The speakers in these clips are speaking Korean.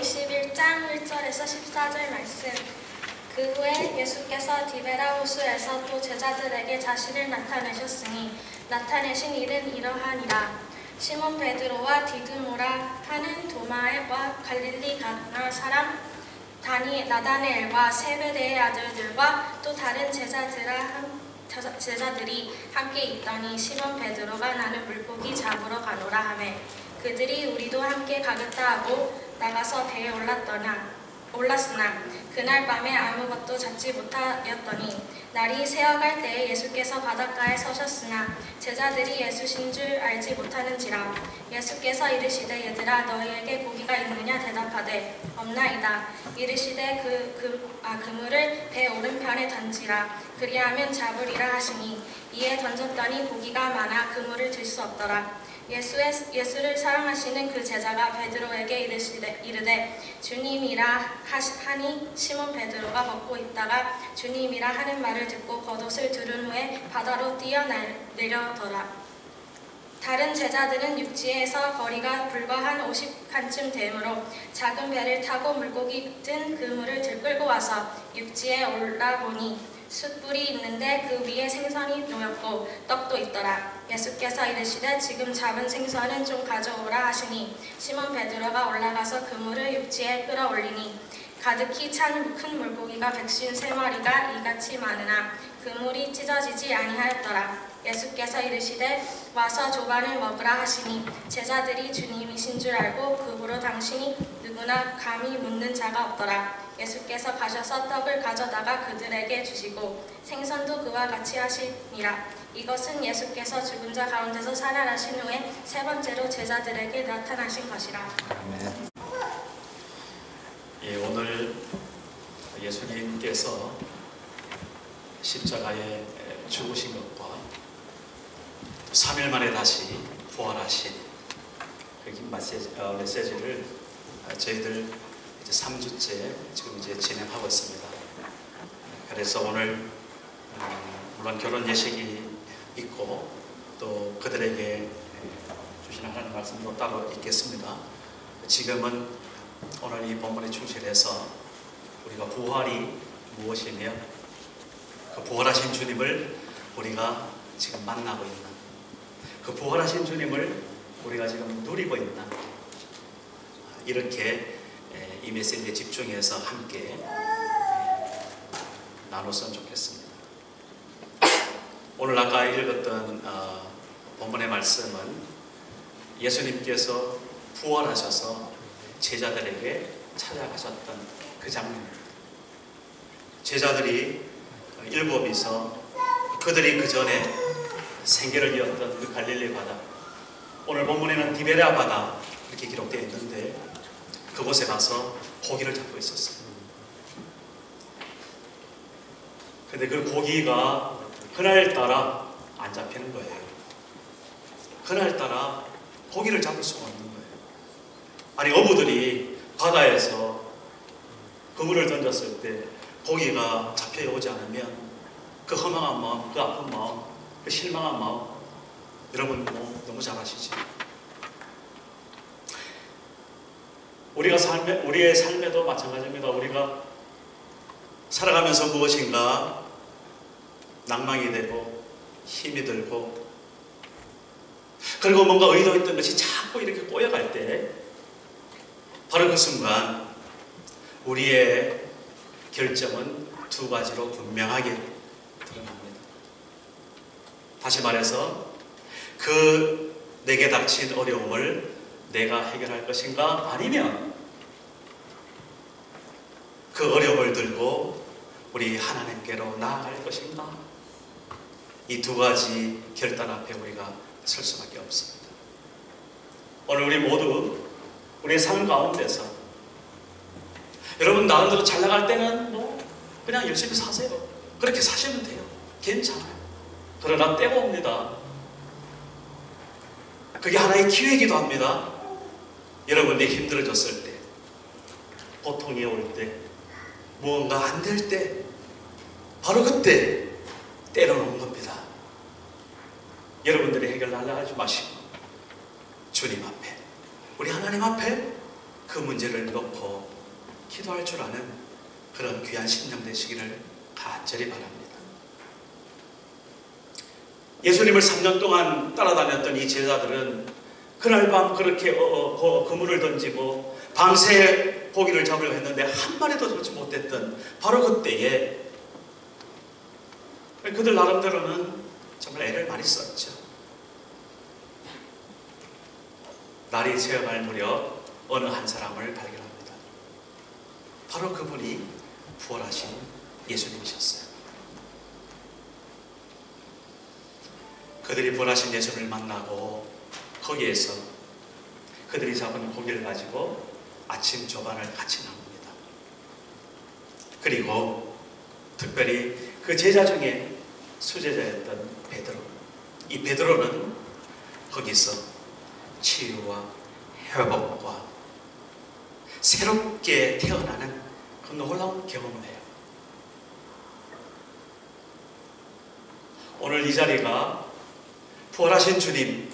21장 1절에서 14절 말씀. 그 후에 예수께서 디베라 호수에서 또 제자들에게 자신을 나타내셨으니 나타내신 일은 이러하니라. 시몬 베드로와 디두모라 하는 도마와 갈릴리 가나 사람 다니 나다네엘과 세베대의 아들들과 또 다른 제자들아 제자들이 함께 있더니 시몬 베드로가 나는 물고기 잡으러 가노라 하매 그들이 우리도 함께 가겠다 하고 나가서 배에 올랐더나 올랐으나 그날 밤에 아무것도 잡지 못하였더니 날이 새어갈 때에 예수께서 바닷가에 서셨으나 제자들이 예수신 줄 알지 못하는지라 예수께서 이르시되 얘들아 너희에게 고기가 있느냐 대답하되 없나이다. 이르시되 그, 그, 아, 그물을 배 오른편에 던지라. 그리하면 잡으리라 하시니 이에 던졌더니 고기가 많아 그물을 들 수 없더라 예수의, 예수를 사랑하시는 그 제자가 베드로에게 이르시되, 이르되 주님이라 하니 시몬 베드로가 먹고 있다가 주님이라 하는 말을 듣고 겉옷을 두른 후에 바다로 뛰어내려더라 다른 제자들은 육지에서 거리가 불과 한 50칸쯤 되므로 작은 배를 타고 물고기 든 그물을 들끌고 와서 육지에 올라보니 숯불이 있는데 그 위에 생선이 놓였고 떡도 있더라. 예수께서 이르시되 지금 잡은 생선은 좀 가져오라 하시니 시몬 베드로가 올라가서 그물을 육지에 끌어올리니 가득히 찬 큰 물고기가 백쉰 세 마리가 이같이 많으나 그물이 찢어지지 아니하였더라. 예수께서 이르시되 와서 조반을 먹으라 하시니 제자들이 주님이신 줄 알고 그 후로 당신이 누구나 감히 묻는 자가 없더라. 예수께서 가셔서 떡을 가져다가 그들에게 주시고 생선도 그와 같이 하시니라. 이것은 예수께서 죽은 자 가운데서 살아나신 후에 세 번째로 제자들에게 나타나신 것이라. 예, 오늘 예수님께서 십자가에 죽으신 것과 또 3일 만에 다시 부활하신 그 메시지, 어, 메시지를 저희들 이제 3주째 지금 이제 진행하고 있습니다. 그래서 오늘 어, 물론 결혼 예식이 있고 또 그들에게 주시는 하나님 말씀도 따로 있겠습니다. 지금은 오늘 이 본문에 충실해서 우리가 부활이 무엇이며 그 부활하신 주님을 우리가 지금 만나고 있나 그 부활하신 주님을 우리가 지금 누리고 있나 이렇게 에, 이 메시지에 집중해서 함께 에, 나눴으면 좋겠습니다. 오늘 아까 읽었던 어, 본문의 말씀은 예수님께서 부활하셔서 제자들에게 찾아가셨던 그 장면입니다. 제자들이 일곱이서 그들이 그 전에 생계를 이었던 그 갈릴리 바다 오늘 본문에는 디베라 바다 이렇게 기록되어 있는데 그곳에 가서 고기를 잡고 있었어요. 근데 그 고기가 그날따라 안 잡히는 거예요. 그날따라 고기를 잡을 수가 없는 거예요. 아니 어부들이 바다에서 그물을 던졌을 때 고기가 잡혀오지 않으면 그 허망한 마음, 그 아픈 마음, 그 실망한 마음 여러분 뭐 너무 잘 아시죠? 우리가 삶에 우리의 삶에도 마찬가지입니다. 우리가 살아가면서 무엇인가 낭망이 되고 힘이 들고 그리고 뭔가 의도했던 것이 자꾸 이렇게 꼬여갈 때 바로 그 순간 우리의 결정은 두 가지로 분명하게 드러납니다. 다시 말해서 그 내게 닥친 어려움을 내가 해결할 것인가 아니면 그 어려움을 들고 우리 하나님께로 나아갈 것인가 이 두 가지 결단 앞에 우리가 설 수밖에 없습니다. 오늘 우리 모두 우리의 삶 가운데서 여러분 나름대로 잘 나갈 때는 뭐 그냥 열심히 사세요. 그렇게 사시면 돼요. 괜찮아요. 그러나 때가 옵니다. 그게 하나의 기회이기도 합니다. 여러분이 힘들어졌을 때, 고통이 올 때, 무언가 안 될 때, 바로 그때 겁니다. 여러분들이 해결하려 하지 마시고 주님 앞에, 우리 하나님 앞에 그 문제를 놓고 기도할 줄 아는 그런 귀한 심령 되시기를 간절히 바랍니다. 예수님을 3년 동안 따라다녔던 이 제자들은 그날 밤 그렇게 어, 어, 그물을 던지고 밤새 고기를 잡으려 했는데 한 마리도 잡지 못했던 바로 그때에 그들 나름대로는 정말 애를 많이 썼죠. 날이 새어갈 무렵 어느 한 사람을 발견합니다. 바로 그분이 부활하신 예수님이셨어요. 그들이 부활하신 예수를 만나고 거기에서 그들이 잡은 고기를 가지고 아침 조반을 같이 나눕니다. 그리고 특별히 그 제자 중에 수제자였던 베드로. 이 베드로는 거기서 치유와 회복과 새롭게 태어나는 그 놀라운 경험을 해요. 오늘 이 자리가 부활하신 주님,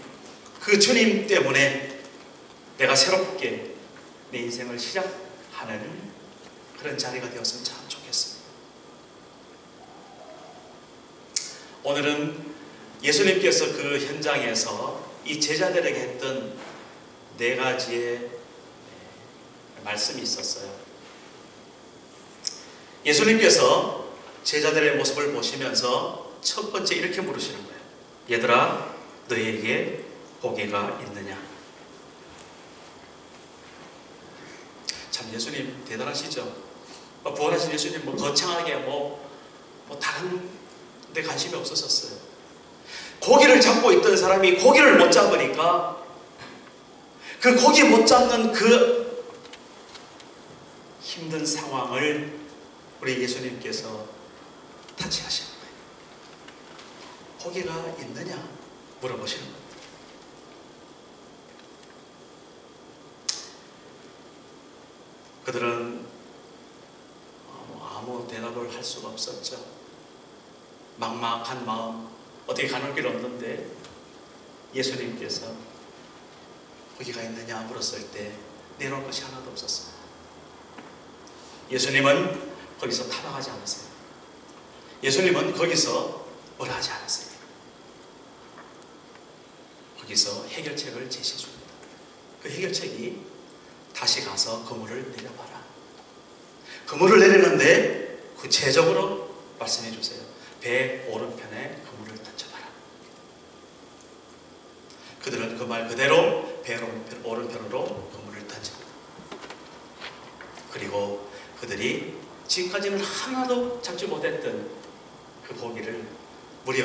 그 주님 때문에 내가 새롭게 내 인생을 시작하는 그런 자리가 되었으면 참 좋겠습니다. 오늘은 예수님께서 그 현장에서 이 제자들에게 했던 네 가지의 말씀이 있었어요. 예수님께서 제자들의 모습을 보시면서 첫 번째 이렇게 물으시는 거예요. 얘들아, 너에게 고개가 있느냐? 참 예수님 대단하시죠? 뭐 부활하신 예수님 뭐 거창하게 뭐, 뭐 다른 데 관심이 없었었어요. 고기를 잡고 있던 사람이 고기를 못 잡으니까 그 고기 못 잡는 그 힘든 상황을 우리 예수님께서 타치하시는 거예요. 고기가 있느냐 물어보시는 겁니다. 그들은 아무 대답을 할 수가 없었죠. 막막한 마음, 어떻게 가는 길 없는데 예수님께서 거기가 있느냐 물었을 때 내놓을 것이 하나도 없었습니다. 예수님은 거기서 타박하지 않았어요. 예수님은 거기서 뭐라 하지 않았어요. 거기서 해결책을 제시해 줍니다. 그 해결책이 다시 가서 그물을 내려봐라. 그물을 내리는데 구체적으로 말씀해 주세요. 배 오른편에 그물을 던져봐라. 그들은 그 말 그대로 배 오른편으로 그물을 던집니다. 그리고 그들이 지금까지는 하나도 잡지 못했던 그 고기를 무려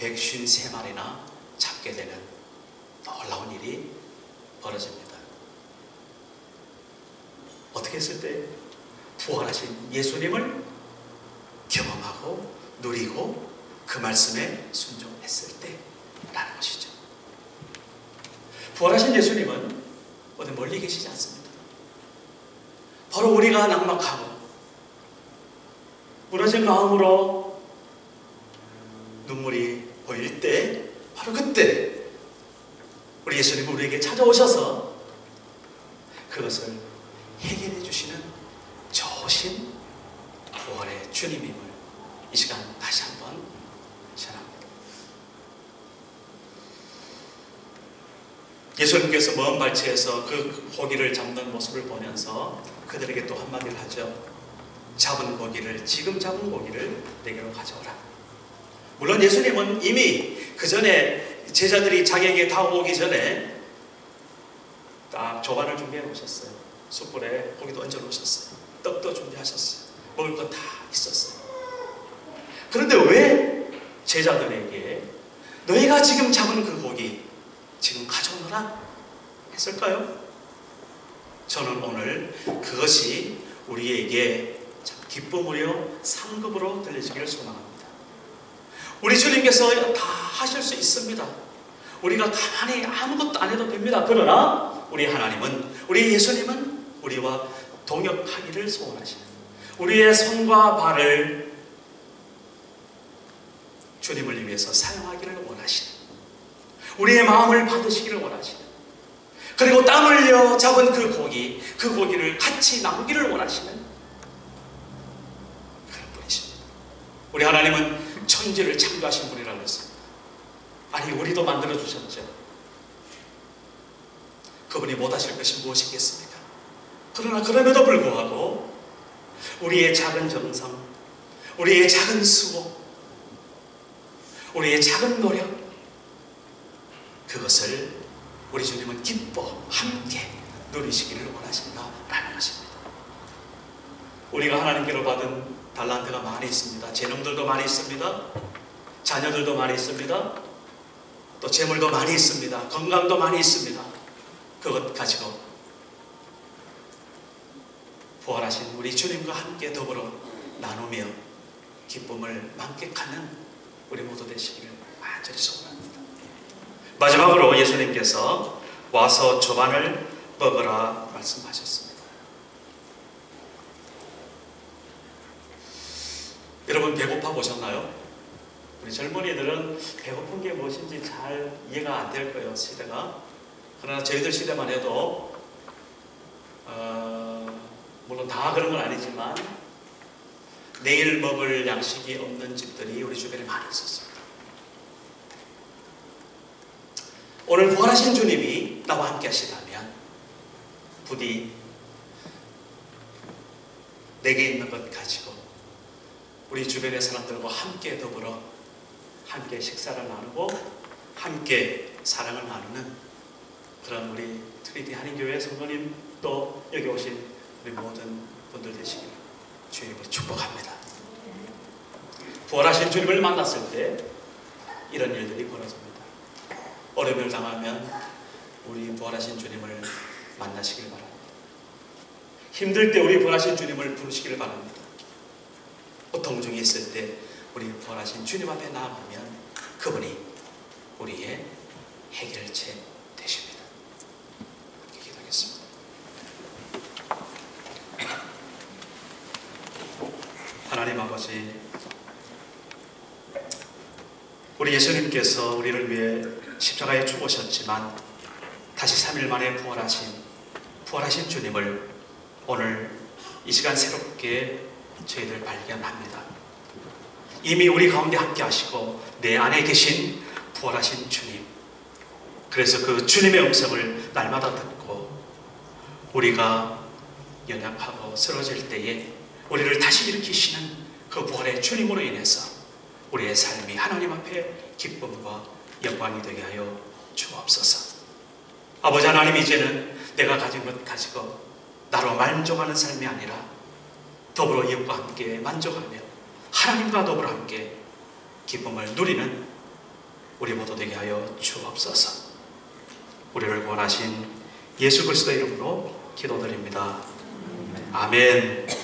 153마리나 잡게 되는 놀라운 일이 벌어집니다. 어떻게 했을 때 부활하신 예수님을 경험하고 누리고 그 말씀에 순종했을 때라는 것이죠. 부활하신 예수님은 어디 멀리 계시지 않습니다. 바로 우리가 낙막하고 무너진 마음으로 눈물이 보일 때 바로 그때 우리 예수님 우리에게 찾아오셔서 그것을 해결해 주시는 좋으신 부활의 주님임을 이 시간 다시 한번 전합니다. 예수님께서 먼 발치에서 그 고기를 잡는 모습을 보면서 그들에게 또 한마디를 하죠. 잡은 고기를, 지금 잡은 고기를 내게로 가져오라. 물론 예수님은 이미 그 전에 제자들이 자기에게 다 오기 전에 딱 조반을 준비해 놓으셨어요. 숯불에 고기도 얹어 놓으셨어요. 떡도 준비하셨어요. 먹을 거다 있었어요. 그런데 왜 제자들에게 너희가 지금 잡은 그 고기 지금 가져오너라 했을까요? 저는 오늘 그것이 우리에게 기쁨으로 상급으로 들려지기를 소망합니다. 우리 주님께서 다 하실 수 있습니다. 우리가 가만히 아무것도 안 해도 됩니다. 그러나 우리 하나님은, 우리 예수님은 우리와 동역하기를 소원하시는 우리의 손과 발을 주님을 위해서 사용하기를 원하시는 우리의 마음을 받으시기를 원하시는 그리고 땀 흘려 잡은 그 고기, 그 고기를 같이 나누기를 원하시는 그런 분이십니다. 우리 하나님은 천지를 창조하신 분이라고 했습니다. 아니, 우리도 만들어 주셨죠. 그분이 못하실 것이 무엇이겠습니까? 그러나 그럼에도 불구하고 우리의 작은 정성, 우리의 작은 수고, 우리의 작은 노력, 그것을 우리 주님은 기뻐 함께 누리시기를 원하신다라는 것입니다. 우리가 하나님께로 받은 달란트가 많이 있습니다. 재능들도 많이 있습니다. 자녀들도 많이 있습니다. 또 재물도 많이 있습니다. 건강도 많이 있습니다. 그것 가지고 부활하신 우리 주님과 함께 더불어 나누며 기쁨을 만끽하는 우리 모두 되시기를 완전히 소원합니다. 마지막으로 예수님께서 와서 조반을 먹으라 말씀하셨습니다. 여러분 배고파 보셨나요? 우리 젊은이들은 배고픈 게 무엇인지 잘 이해가 안 될 거예요 시대가. 그러나 저희들 시대만 해도 어, 물론 다 그런 건 아니지만 내일 먹을 양식이 없는 집들이 우리 주변에 많이 있었습니다. 오늘 부활하신 주님이 나와 함께 하시다면 부디 내게 있는 것 가지고 우리 주변의 사람들과 함께 더불어 함께 식사를 나누고 함께 사랑을 나누는 그런 우리 트리티 한인교회 성도님 또 여기 오신 우리 모든 분들 되시기를 주님으로 축복합니다. 부활하신 주님을 만났을 때 이런 일들이 벌어집니다. 어려움을 당하면 우리 부활하신 주님을 만나시길 바랍니다. 힘들 때 우리 부활하신 주님을 부르시기를 바랍니다. 고통 중에 있을 때 우리 부활하신 주님 앞에 나아가면 그분이 우리의 해결책 되십니다. 기도하겠습니다. 하나님 아버지, 우리 예수님께서 우리를 위해 십자가에 죽으셨지만 다시 3일 만에 부활하신 부활하신 주님을 오늘 이 시간 새롭게 저희들 발견합니다. 이미 우리 가운데 함께 하시고 내 안에 계신 부활하신 주님. 그래서 그 주님의 음성을 날마다 듣고 우리가 연약하고 쓰러질 때에 우리를 다시 일으키시는 그 부활의 주님으로 인해서 우리의 삶이 하나님 앞에 기쁨과 영광이 되게 하여 주옵소서. 아버지 하나님 이제는 내가 가진 것 가지고 나로 만족하는 삶이 아니라 더불어 이웃과 함께 만족하며 하나님과 더불어 함께 기쁨을 누리는 우리 모두 되게 하여 주옵소서. 우리를 원하신 예수 그리스도 이름으로 기도드립니다. 아멘.